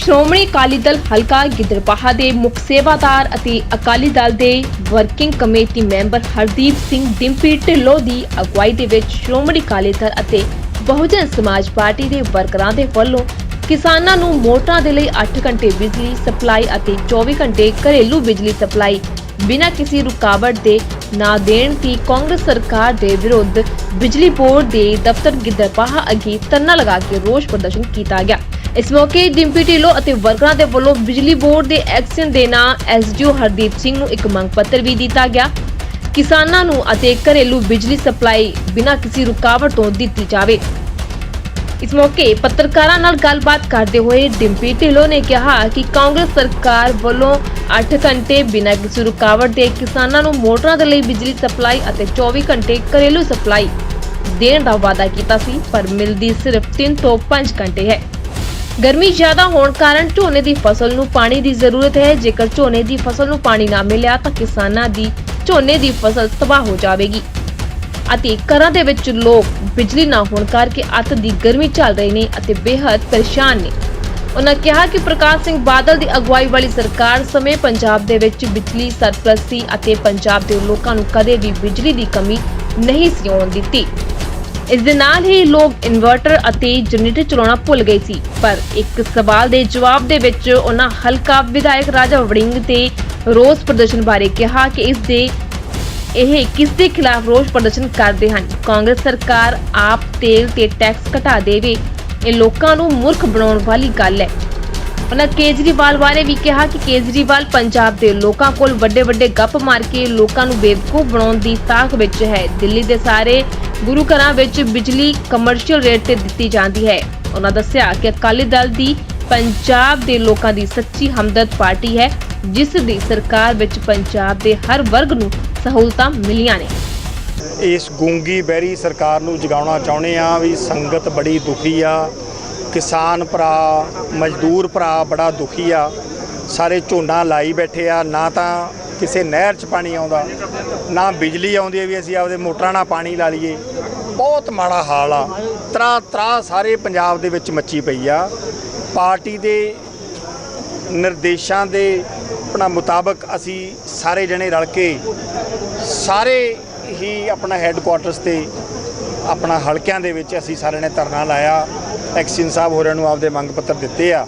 ਸ਼੍ਰੋਮਣੀ ਅਕਾਲੀ ਦਲ ਹਲਕਾ ਗਿੱਦੜਬਾਹਾ ਦੇ ਮੁੱਖ ਸੇਵਾਦਾਰ ਅਤੇ ਅਕਾਲੀ ਦਲ ਦੇ working committee member Hardeep Singh Dimpy Dhillon ਦੀ ਅਗਵਾਈ ਦੇ ਵਿੱਚ ਸ਼੍ਰੋਮਣੀ ਅਕਾਲੀ ਦਲ ਅਤੇ ਬਹੁਜਨ ਸਮਾਜ ਪਾਰਟੀ ਦੇ ਵਰਕਰਾਂ ਦੇ ਵੱਲੋਂ ਕਿਸਾਨਾਂ ਨੂੰ ਮੋਟਰਾਂ ਦੇ ਲਈ 8 ਘੰਟੇ ਬਿਜਲੀ ਸਪਲਾਈ ਅਤੇ 24 ਘੰਟੇ ਘਰੇਲੂ ਬਿਜਲੀ ਸਪਲਾਈ ਬਿਨਾਂ ਕਿਸੇ ਰੁਕਾਵਟ ਦੇ ਨਾ ਦੇਣ ਦੀ ਕਾਂਗਰਸ ਸਰਕਾਰ ਦੇ ਵਿਰੁੱਧ ਬਿਜਲੀ ਬੋਰਡ ਦੇ ਦਫ਼ਤਰ ਗਿੱਦੜਬਾਹਾ ਅੱਗੇ ਧਰਨਾ ਲਗਾ ਕੇ ਰੋਸ ਪ੍ਰਦਰਸ਼ਨ ਕੀਤਾ ਗਿਆ। ਇਸ ਮੌਕੇ ਡਿੰਪੀ ਢਿੱਲੋਂ ਅਤੇ ਵਰਕਰਾਂ ਦੇ ਵੱਲੋਂ ਬਿਜਲੀ ਬੋਰਡ ਦੇ ਐਕਸ਼ਨ ਦੇ ਨਾਂ ਐਸਡੀਓ ਹਰਦੀਪ ਸਿੰਘ ਨੂੰ ਇੱਕ ਮੰਗ ਪੱਤਰ ਵੀ ਦਿੱਤਾ ਗਿਆ। ਕਿਸਾਨਾਂ ਨੂੰ ਅਤੇ ਘਰੇਲੂ ਬਿਜਲੀ ਸਪਲਾਈ ਬਿਨਾਂ ਕਿਸੇ ਰੁਕਾਵਟ ਤੋਂ ਦਿੱਤੀ ਜਾਵੇ। ਇਸ ਮੌਕੇ ਪੱਤਰਕਾਰਾਂ ਨਾਲ ਗੱਲਬਾਤ ਕਰਦੇ ਹੋਏ ਡਿੰਪੀ ਢਿੱਲੋਂ ਨੇ ਕਿਹਾ ਕਿ ਕਾਂਗਰਸ ਸਰਕਾਰ ਵੱਲੋਂ 8 ਘੰਟੇ ਬਿਨਾਂ ਕਿਸੇ ਰੁਕਾਵਟ ਦੇ ਕਿਸਾਨਾਂ ਨੂੰ ਮੋਟਰਾਂ ਦੇ ਲਈ ਬਿਜਲੀ ਸਪਲਾਈ ਅਤੇ 24 ਘੰਟੇ ਘਰੇਲੂ ਸਪਲਾਈ ਦੇਣ ਦਾ ਵਾਅਦਾ ਕੀਤਾ ਸੀ, ਪਰ ਮਿਲਦੀ ਸਿਰਫ 3 ਤੋਂ 5 ਘੰਟੇ ਹੈ। ਗਰਮੀ ਜ਼ਿਆਦਾ ਹੋਣ ਕਾਰਨ ਝੋਨੇ ਦੀ ਫਸਲ ਨੂੰ ਪਾਣੀ ਦੀ ਜ਼ਰੂਰਤ ਹੈ। ਜੇਕਰ ਝੋਨੇ ਦੀ ਫਸਲ ਨੂੰ ਪਾਣੀ ਨਾ ਮਿਲਿਆ ਤਾਂ ਕਿਸਾਨਾਂ ਦੀ ਝੋਨੇ ਦੀ ਫਸਲ ਤਬਾਹ ਹੋ ਜਾਵੇਗੀ। ਅਤੇ ਘਰਾਂ ਦੇ ਵਿੱਚ ਲੋਕ ਬਿਜਲੀ ਨਾ ਹੋਣ ਕਰਕੇ ਅੱਤ ਦੀ ਗਰਮੀ ਚੱਲ ਰਹੇ ਨੇ ਅਤੇ ਬੇहद ਪਰੇਸ਼ਾਨ ਨੇ। ਉਹਨਾਂ ਕਿਹਾ ਕਿ ਪ੍ਰਕਾਸ਼ ਸਿੰਘ ਬਾਦਲ ਦੀ ਅਗਵਾਈ ਵਾਲੀ ਸਰਕਾਰ ਸਮੇਂ ਪੰਜਾਬ ਦੇ ਵਿੱਚ ਬਿਜਲੀ ਸਰਪਲਸ ਅਤੇ ਪੰਜਾਬ ਦੇ ਲੋਕਾਂ ਨੂੰ ਕਦੇ ਵੀ ਬਿਜਲੀ ਦੀ ਕਮੀ ਨਹੀਂ ਸੀ ਆਉਣ ਦਿੱਤੀ। ਇਸ ਦੇ ਨਾਲ ਹੀ ਲੋਕ ਇਨਵਰਟਰ ਅਤੇ ਜਨਰੇਟਰ ਚਲਾਉਣਾ ਭੁੱਲ ਗਏ ਸੀ। ਪਰ ਇੱਕ ਸਵਾਲ ਦੇ ਜਵਾਬ ਦੇ ਵਿੱਚ ਉਹਨਾਂ ਹਲਕਾ ਵਿਧਾਇਕ ਰਾਜਾ ਵੜਿੰਗ ਤੇ ਰੋਸ ਪ੍ਰਦਰਸ਼ਨ ਬਾਰੇ ਕਿਹਾ ਕਿ ਇਸ ਦੇ ਇਹ ਕਿਸ ਦੇ ਖਿਲਾਫ ਰੋਸ ਪ੍ਰਦਰਸ਼ਨ ਕਰਦੇ ਹਨ? ਕਾਂਗਰਸ ਸਰਕਾਰ ਆਪ ਤੇਲ ਤੇ ਟੈਕਸ ਘਟਾ ਦੇਵੇ। ਇਹ ਲੋਕਾਂ ਨੂੰ ਮੂਰਖ ਬਣਾਉਣ ਵਾਲੀ ਗੱਲ ਹੈ। ਉਹਨਾਂ ਕੇਜਰੀਵਾਲ ਬਾਰੇ ਵੀ ਕਿਹਾ ਕਿ ਕੇਜਰੀਵਾਲ ਪੰਜਾਬ ਦੇ ਲੋਕਾਂ ਕੋਲ ਵੱਡੇ ਵੱਡੇ ਗੱਪ ਮਾਰ ਕੇ ਲੋਕਾਂ ਨੂੰ ਬੇਵਕੂਫ ਬਣਾਉਣ ਦੀ ਤਾਕ ਵਿੱਚ ਹੈ। ਦਿੱਲੀ ਦੇ ਸਾਰੇ ਗੁਰੂ ਘਰਾਂ ਵਿੱਚ ਬਿਜਲੀ ਕਮਰਸ਼ੀਅਲ ਰੇਟ ਤੇ ਦਿੱਤੀ ਜਾਂਦੀ ਹੈ। ਉਹਨਾਂ ਦੱਸਿਆ ਕਿ ਅਕਾਲੀ ਦਲ ਦੀ ਪੰਜਾਬ ਦੇ ਲੋਕਾਂ ਦੀ ਸੱਚੀ ਹਮਦਰਦ ਪਾਰਟੀ ਹੈ, ਜਿਸ ਦੀ ਸਰਕਾਰ ਵਿੱਚ ਪੰਜਾਬ ਦੇ ਹਰ ਵਰਗ ਨੂੰ ਸਹੂਲਤਾਂ ਮਿਲੀਆਂ ਨੇ। ਇਸ ਗੂੰਗੀ ਬਹਿਰੀ ਸਰਕਾਰ ਨੂੰ ਜਗਾਉਣਾ ਚਾਹੁੰਦੇ ਆ ਵੀ ਸੰਗਤ ਬੜੀ ਦੁਖੀ ਆ। ਕਿਸਾਨ ਭਰਾ, ਮਜ਼ਦੂਰ ਭਰਾ ਬੜਾ ਦੁਖੀ ਆ। ਸਾਰੇ ਝੋਨਾ ਲਾਈ ਬੈਠੇ ਆ, ਨਾ ਤਾਂ ਕਿਸੇ ਨਹਿਰ 'ਚ ਪਾਣੀ ਆਉਂਦਾ, ਨਾ ਬਿਜਲੀ ਆਉਂਦੀ ਹੈ ਵੀ ਅਸੀਂ ਆਪਦੇ ਮੋਟਰਾਂ ਨਾਲ ਪਾਣੀ ਲਾ ਲਈਏ। ਬਹੁਤ ਮਾੜਾ ਹਾਲ ਆ। ਤਰਾ ਤਰਾ ਸਾਰੇ ਪੰਜਾਬ ਦੇ ਵਿੱਚ ਮੱਚੀ ਪਈ ਆ। ਪਾਰਟੀ ਦੇ ਨਿਰਦੇਸ਼ਾਂ ਦੇ ਆਪਣਾ ਮੁਤਾਬਕ ਅਸੀਂ ਸਾਰੇ ਜਣੇ ਰਲ ਕੇ ਸਾਰੇ ਹੀ ਆਪਣਾ ਹੈੱਡਕੁਆਟਰਸ ਤੇ ਆਪਣਾ ਹਲਕਿਆਂ ਦੇ ਵਿੱਚ ਅਸੀਂ ਸਾਰਿਆਂ ਨੇ ਧਰਨਾ ਲਾਇਆ। ਐਕਸ਼ਨ ਸਾਹਿਬ ਹੋਰਾਂ ਨੂੰ ਆਪਦੇ ਮੰਗ ਪੱਤਰ ਦਿੱਤੇ ਆ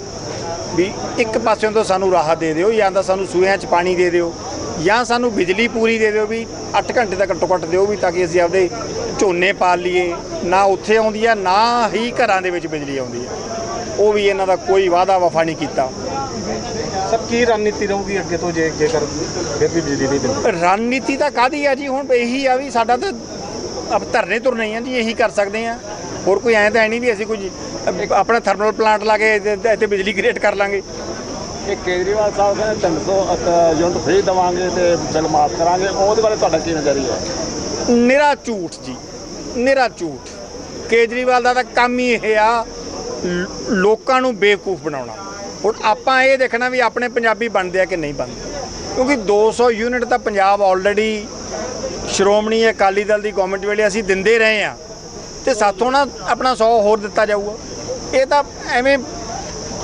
ਵੀ ਇੱਕ ਪਾਸਿਓਂ ਤੋਂ ਸਾਨੂੰ ਰਾਹਤ ਦੇ ਦਿਓ ਜਾਂ ਤਾਂ ਸਾਨੂੰ ਸੂਹਿਆਂ 'ਚ ਪਾਣੀ ਦੇ ਦਿਓ ਜਾਂ ਸਾਨੂੰ ਬਿਜਲੀ ਪੂਰੀ ਦੇ ਦਿਓ ਵੀ 8 ਘੰਟੇ ਦਾ ਘੱਟੋ ਘੱਟ ਦਿਓ ਵੀ ਤਾਂ ਕਿ ਅਸੀਂ ਆਪਦੇ ਝੋਨੇ ਪਾਲ ਲਈਏ। ਨਾ ਉੱਥੇ ਆਉਂਦੀ ਆ, ਨਾ ਹੀ ਘਰਾਂ ਦੇ ਵਿੱਚ ਬਿਜਲੀ ਆਉਂਦੀ ਆ। ਉਹ ਵੀ ਇਹਨਾਂ ਦਾ ਕੋਈ ਵਾਅਦਾ ਵਫਾ ਨਹੀਂ ਕੀਤਾ। ਸਭ ਕੀ ਰਣਨੀਤੀ ਰਹੂਗੀ ਅੱਗੇ ਤੋਂ ਜੇ ਜੇਕਰ ਫਿਰ ਵੀ ਬਿਜਲੀ ਨਹੀਂ ਦਿੰਦੇ ਰਣਨੀਤੀ ਤਾਂ ਕਾਦੀ ਆ ਜੀ? ਹੁਣ ਇਹੀ ਆ ਵੀ ਸਾਡਾ ਤਾਂ ਅਬ ਧਰਨੇ ਤੁਰ ਨਹੀਂ ਆ ਜੀ ਇਹੀ ਕਰ ਸਕਦੇ ਆ। ਹੋਰ ਕੋਈ ਐਂ ਤਾਂ ਹੈ ਨਹੀਂ ਵੀ ਅਸੀਂ ਕੋਈ ਆਪਣਾ ਥਰਮਲ ਪਲਾਂਟ ਲਾ ਕੇ ਇੱਥੇ ਬਿਜਲੀ ਕ੍ਰੀਏਟ ਕਰ ਲਾਂਗੇ। ਇਹ ਕੇਜਰੀਵਾਲ ਸਾਹਿਬ ਕਹਿੰਦੇ 300 ਯੂਨਿਟ ਫ੍ਰੀ ਦੇਵਾਂਗੇ ਤੇ ਬਿੱਲ ਮਾਫ ਕਰਾਂਗੇ। ਉਹਦੇ ਬਾਰੇ ਤੁਹਾਡਾ ਕੀ ਨਜ਼ਰੀਆ ਹੈ? ਨਿਰਾ ਝੂਠ ਜੀ ਨਿਰਾ ਝੂਠ। ਕੇਜਰੀਵਾਲ ਦਾ ਤਾਂ ਕੰਮ ਹੀ ਇਹ ਆ ਲੋਕਾਂ ਨੂੰ ਬੇਵਕੂਫ ਬਣਾਉਣਾ। ਹੁਣ ਆਪਾਂ ਇਹ ਦੇਖਣਾ ਵੀ ਆਪਣੇ ਪੰਜਾਬੀ ਬਣਦੇ ਆ ਕਿ ਨਹੀਂ ਬਣਦੇ। ਕਿਉਂਕਿ 200 ਯੂਨਿਟ ਤਾਂ ਪੰਜਾਬ ਆਲਰੇਡੀ ਸ਼੍ਰੋਮਣੀ ਅਕਾਲੀ ਦਲ ਦੀ ਗਵਰਨਮੈਂਟ ਵੇਲੇ ਅਸੀਂ ਦਿੰਦੇ ਰਹੇ ਆ। ਤੇ ਸਾਥੋਂ ਨਾ ਆਪਣਾ 100 ਹੋਰ ਦਿੱਤਾ ਜਾਊਗਾ। ਇਹ ਤਾਂ ਐਵੇਂ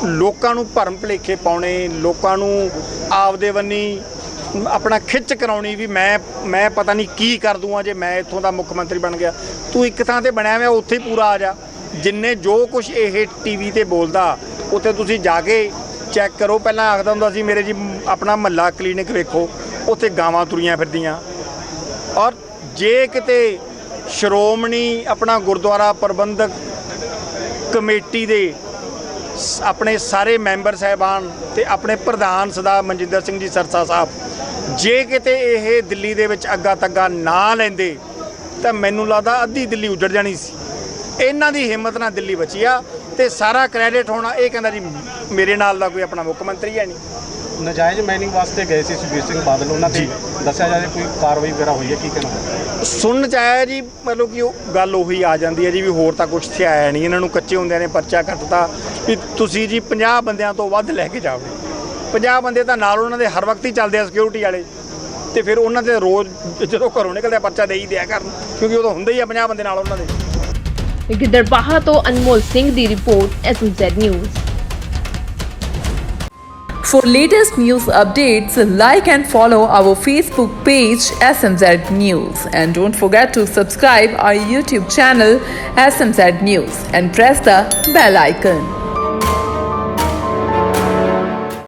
ਲੋਕਾਂ ਨੂੰ ਭਰਮ ਭੁਲੇਖੇ ਪਾਉਣੇ, ਲੋਕਾਂ ਨੂੰ ਆਪਦੇ ਬੰਨੀ ਆਪਣਾ ਖਿੱਚ ਕਰਾਉਣੀ ਵੀ ਮੈਂ ਮੈਂ ਪਤਾ ਨਹੀਂ ਕੀ ਕਰ ਦੂੰਗਾ ਜੇ ਮੈਂ ਇੱਥੋਂ ਦਾ ਮੁੱਖ ਮੰਤਰੀ ਬਣ ਗਿਆ। ਤੂੰ ਇੱਕ ਥਾਂ ਤੇ ਬਣਿਆ ਹੋਇਆ, ਉੱਥੇ ਹੀ ਪੂਰਾ ਆ ਜਾ। ਜਿੰਨੇ ਜੋ ਕੁਝ ਇਹ ਟੀਵੀ ਤੇ ਬੋਲਦਾ ਉੱਥੇ ਤੁਸੀਂ ਜਾ ਕੇ ਚੈੱਕ ਕਰੋ। ਪਹਿਲਾਂ ਆਖਦਾ ਹੁੰਦਾ ਸੀ, ਮੇਰੇ ਜੀ, ਆਪਣਾ ਮਹੱਲਾ ਕਲੀਨਿਕ ਵੇਖੋ। ਉੱਥੇ ਗਾਵਾਂ ਤੁਰੀਆਂ ਫਿਰਦੀਆਂ। ਔਰ ਜੇ ਕਿਤੇ ਸ਼੍ਰੋਮਣੀ, ਆਪਣਾ ਗੁਰਦੁਆਰਾ ਪ੍ਰਬੰਧਕ ਕਮੇਟੀ ਦੇ ਆਪਣੇ ਸਾਰੇ ਮੈਂਬਰ ਸਾਹਿਬਾਨ ਤੇ ਆਪਣੇ ਪ੍ਰਧਾਨ ਸਦਾ ਮਨਜਿੰਦਰ ਸਿੰਘ ਜੀ ਸਰਸਾ ਸਾਹਿਬ, ਜੇ ਕਿਤੇ ਇਹ ਦਿੱਲੀ ਦੇ ਵਿੱਚ ਅੱਗਾ ਤੱਗਾ ਨਾ ਲੈਂਦੇ, ਤਾਂ ਮੈਨੂੰ ਲੱਗਦਾ ਅੱਧੀ ਦਿੱਲੀ ਉੱਜੜ ਜਾਣੀ ਸੀ। ਇਹਨਾਂ ਦੀ ਹਿੰਮਤ ਨਾਲ ਦਿੱਲੀ ਬਚੀ ਆ। ਤੇ ਸਾਰਾ ਕ੍ਰੈਡਿਟ ਹੋਣਾ ਇਹ ਕਹਿੰਦਾ ਜੀ ਮੇਰੇ ਨਾਲ ਦਾ ਕੋਈ ਆਪਣਾ ਮੁੱਖ ਮੰਤਰੀ ਹੈ ਨਹੀਂ। ਨਜਾਇਜ਼ ਮਾਈਨਿੰਗ ਵਾਸਤੇ ਗਏ ਸੀ ਸੁਖਬੀਰ ਸਿੰਘ ਬਾਦਲ ਉਹਨਾਂ ਤੇ ਦੱਸਿਆ ਜਾ ਰਿਹਾ ਕੋਈ ਕਾਰਵਾਈ ਵਗੈਰਾ ਹੋਈ ਹੈ ਕੀ ਕਹਿਣਾ ਸੁਣਨ ਚ ਆਇਆ ਜੀ ਮਤਲਬ ਕਿ ਉਹ ਗੱਲ ਉਹੀ ਆ ਜਾਂਦੀ ਹੈ ਜੀ ਵੀ ਹੋਰ ਤਾਂ ਕੁਝ ਤੇ ਆਇਆ ਨਹੀਂ ਇਹਨਾਂ ਨੂੰ ਕੱਚੇ ਹੁੰਦਿਆਂ ਨੇ ਪਰਚਾ ਕੱਟਤਾ ਵੀ ਤੁਸੀਂ ਜੀ 50 ਬੰਦਿਆਂ ਤੋਂ ਵੱਧ ਲੈ ਕੇ ਜਾਓਗੇ 50 ਬੰਦੇ ਤਾਂ ਨਾਲ ਉਹਨਾਂ ਦੇ ਹਰ ਵਕਤ ਹੀ ਚੱਲਦੇ ਆ ਸਿਕਿਉਰਿਟੀ ਵਾਲੇ। ਤੇ ਫਿਰ ਉਹਨਾਂ ਦੇ ਰੋਜ਼ ਜਦੋਂ ਘਰੋਂ ਨਿਕਲਦੇ ਪਰਚਾ ਦੇ ਹੀ ਦਿਆ ਕਰਨ ਕਿਉਂਕਿ ਉਦੋਂ ਹੁੰਦੇ ਹੀ ਆ 50 ਬੰਦੇ ਨਾਲ ਉਹਨਾਂ ਦੇ। ਗਿੱਦੜਬਾਹਾ ਤੋਂ ਅਨਮੋਲ ਸਿੰਘ ਦੀ report SMZ news For latest news updates, like and follow our Facebook page SMZ News and don't forget to subscribe our YouTube channel SMZ News and press the bell icon.